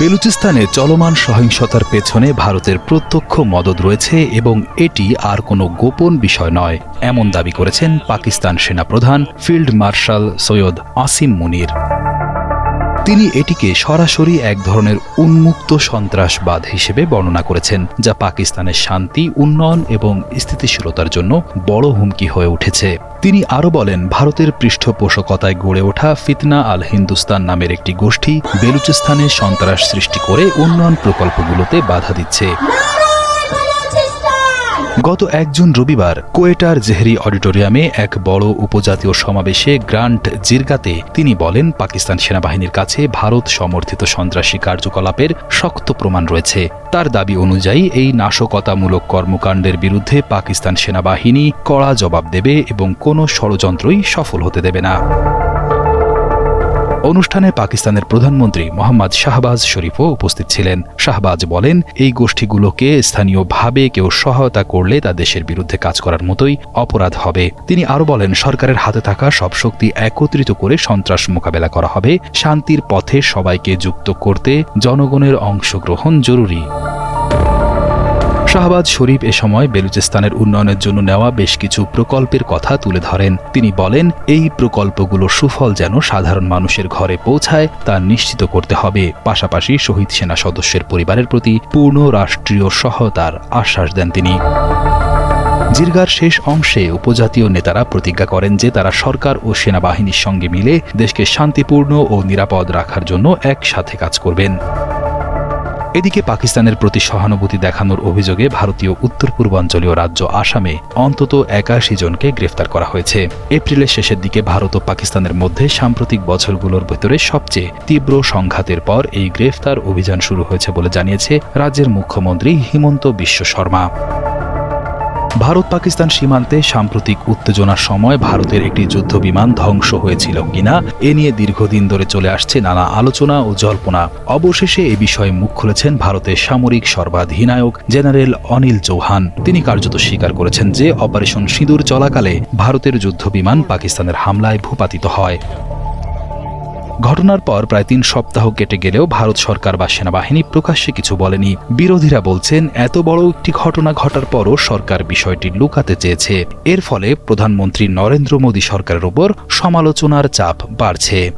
বেলুচিস্তানে চলমান সহিংসতার পেছনে ভারতের প্রত্যক্ষ মদত রয়েছে এবং এটি আর কোনো গোপন বিষয় নয়, এমন দাবি করেছেন পাকিস্তান সেনাপ্রধান ফিল্ড মার্শাল সৈয়দ আসিম মুনির। তিনি এটিকে সরাসরি এক ধরনের উন্মুক্ত সন্ত্রাসবাদ হিসেবে বর্ণনা করেছেন, যা পাকিস্তানের শান্তি, উন্নয়ন এবং স্থিতিশীলতার জন্য বড় হুমকি হয়ে উঠেছে। তিনি আরও বলেন, ভারতের পৃষ্ঠপোষকতায় গড়ে ওঠা ফিতনা আল হিন্দুস্তান নামের একটি গোষ্ঠী বেলুচিস্তানে সন্ত্রাস সৃষ্টি করে উন্নয়ন প্রকল্পগুলোতে বাধা দিচ্ছে। গত এক জুন রবিবার কোয়েটার জেহরি অডিটোরিয়ামে এক বড় উপজাতীয় সমাবেশে গ্রান্ট জিরগাতে তিনি বলেন, পাকিস্তান সেনাবাহিনীর কাছে ভারত সমর্থিত সন্ত্রাসী কার্যকলাপের শক্ত প্রমাণ রয়েছে। তার দাবি অনুযায়ী, এই নাশকতামূলক কর্মকাণ্ডের বিরুদ্ধে পাকিস্তান সেনাবাহিনী কড়া জবাব দেবে এবং কোনো ষড়যন্ত্রই সফল হতে দেবে না। অনুষ্ঠানে পাকিস্তানের প্রধানমন্ত্রী মোহাম্মদ শাহবাজ শরীফও উপস্থিত ছিলেন। শাহবাজ বলেন, এই গোষ্ঠীগুলোকে স্থানীয়ভাবে কেউ সহায়তা করলে তা দেশের বিরুদ্ধে কাজ করার মতোই অপরাধ হবে। তিনি আরও বলেন, সরকারের হাতে থাকা সব শক্তি একত্রিত করে সন্ত্রাস মোকাবেলা করা হবে। শান্তির পথে সবাইকে যুক্ত করতে জনগণের অংশগ্রহণ জরুরি। শাহবাজ শরীফ এ সময় বেলুচিস্তানের উন্নয়নের জন্য নেওয়া বেশ কিছু প্রকল্পের কথা তুলে ধরেন। তিনি বলেন, এই প্রকল্পগুলো সুফল যেন সাধারণ মানুষের ঘরে পৌঁছায় তা নিশ্চিত করতে হবে। পাশাপাশি শহীদ সেনা সদস্যের পরিবারের প্রতি পূর্ণ রাষ্ট্রীয় সহায়তার আশ্বাস দেন তিনি। জিরগার শেষ অংশে উপজাতীয় নেতারা প্রতিজ্ঞা করেন যে তারা সরকার ও সেনাবাহিনীর সঙ্গে মিলে দেশকে শান্তিপূর্ণ ও নিরাপদ রাখার জন্য একসাথে কাজ করবেন। এদিকে পাকিস্তানের প্রতি সহানুভূতি দেখানোর অভিযোগে ভারতীয় উত্তর পূর্বাঞ্চলীয় রাজ্য আসামে অন্তত একাশি জনকে গ্রেফতার করা হয়েছে। এপ্রিলের শেষের দিকে ভারত ও পাকিস্তানের মধ্যে সাম্প্রতিক বছরগুলোর ভেতরে সবচেয়ে তীব্র সংঘাতের পর এই গ্রেফতার অভিযান শুরু হয়েছে বলে জানিয়েছে রাজ্যের মুখ্যমন্ত্রী হিমন্ত বিশ্ব শর্মা। ভারত পাকিস্তান সীমান্তে সাম্প্রতিক উত্তেজনার সময় ভারতের একটি যুদ্ধ বিমান ধ্বংস হয়েছিল কিনা, এ নিয়ে দীর্ঘদিন ধরে চলে আসছে নানা আলোচনা ও জল্পনা। অবশেষে এ বিষয়ে মুখ খুলেছেন ভারতের সামরিক সর্বাধিনায়ক জেনারেল অনিল চৌহান। তিনি কার্যত স্বীকার করেছেন যে অপারেশন সিঁদুর চলাকালে ভারতের যুদ্ধ বিমান পাকিস্তানের হামলায় ভূপাতিত হয়। ঘটনার পর প্রায় তিন সপ্তাহ কেটে গেলেও ভারত সরকার বা সেনাবাহিনী প্রকাশ্যে কিছু বলেনি। বিরোধীরা বলছেন, এত বড় একটি ঘটনা ঘটার পরও সরকার বিষয়টি লুকাতে চেয়েছে। এর ফলে প্রধানমন্ত্রী নরেন্দ্র মোদী সরকারের ওপর সমালোচনার চাপ বাড়ছে।